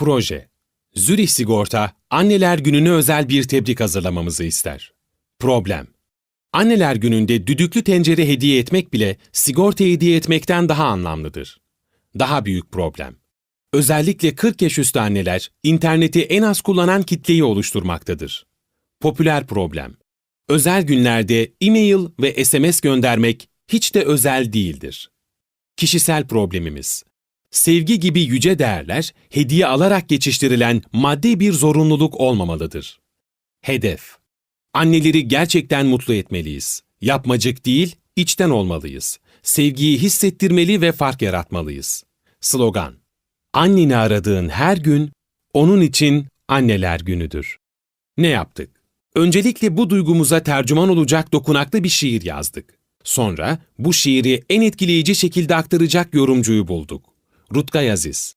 Proje Zürih Sigorta, Anneler Günü'ne özel bir tebrik hazırlamamızı ister. Problem Anneler Günü'nde düdüklü tencere hediye etmek bile sigorta hediye etmekten daha anlamlıdır. Daha büyük problem. Özellikle 40 yaş üstü anneler interneti en az kullanan kitleyi oluşturmaktadır. Popüler problem. Özel günlerde e-mail ve SMS göndermek hiç de özel değildir. Kişisel problemimiz. Sevgi gibi yüce değerler hediye alarak geçiştirilen maddi bir zorunluluk olmamalıdır. Hedef. Anneleri gerçekten mutlu etmeliyiz. Yapmacık değil, içten olmalıyız. Sevgiyi hissettirmeli ve fark yaratmalıyız. Slogan. Anneni aradığın her gün, onun için anneler günüdür. Ne yaptık? Öncelikle bu duygumuza tercüman olacak dokunaklı bir şiir yazdık. Sonra bu şiiri en etkileyici şekilde aktaracak yorumcuyu bulduk. Rutkay Aziz.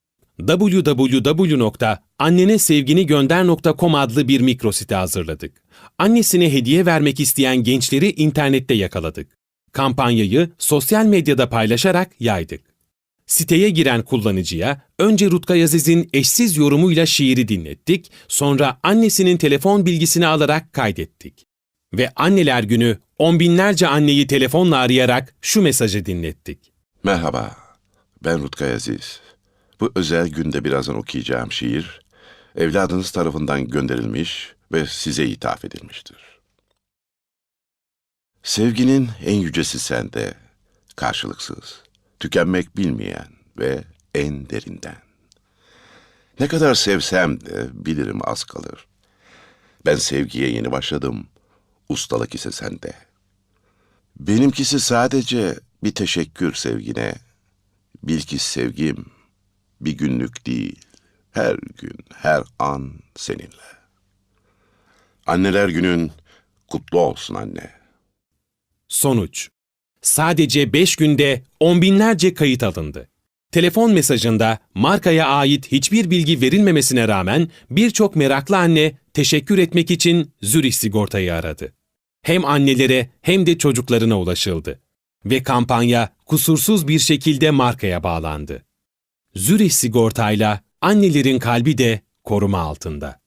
www.annenesevginigönder.com adlı bir mikrosite hazırladık. Annesine hediye vermek isteyen gençleri internette yakaladık. Kampanyayı sosyal medyada paylaşarak yaydık. Siteye giren kullanıcıya önce Rutkay Aziz'in eşsiz yorumuyla şiiri dinlettik, sonra annesinin telefon bilgisini alarak kaydettik. Ve anneler günü on binlerce anneyi telefonla arayarak şu mesajı dinlettik. Merhaba, ben Rutkay Aziz. Bu özel günde birazdan okuyacağım şiir, evladınız tarafından gönderilmiş ve size ithaf edilmiştir. Sevginin en yücesi sende, karşılıksız, tükenmek bilmeyen ve en derinden. Ne kadar sevsem de bilirim az kalır. Ben sevgiye yeni başladım, ustalık ise sende. Benimkisi sadece bir teşekkür sevgine, Bil ki sevgim bir günlük değil, her gün, her an seninle. Anneler günün kutlu olsun anne. Sonuç. Sadece 5 günde on binlerce kayıt alındı. Telefon mesajında markaya ait hiçbir bilgi verilmemesine rağmen birçok meraklı anne teşekkür etmek için Zürih Sigorta'yı aradı. Hem annelere hem de çocuklarına ulaşıldı. Ve kampanya kusursuz bir şekilde markaya bağlandı. Zürih Sigorta'yla annelerin kalbi de koruma altında.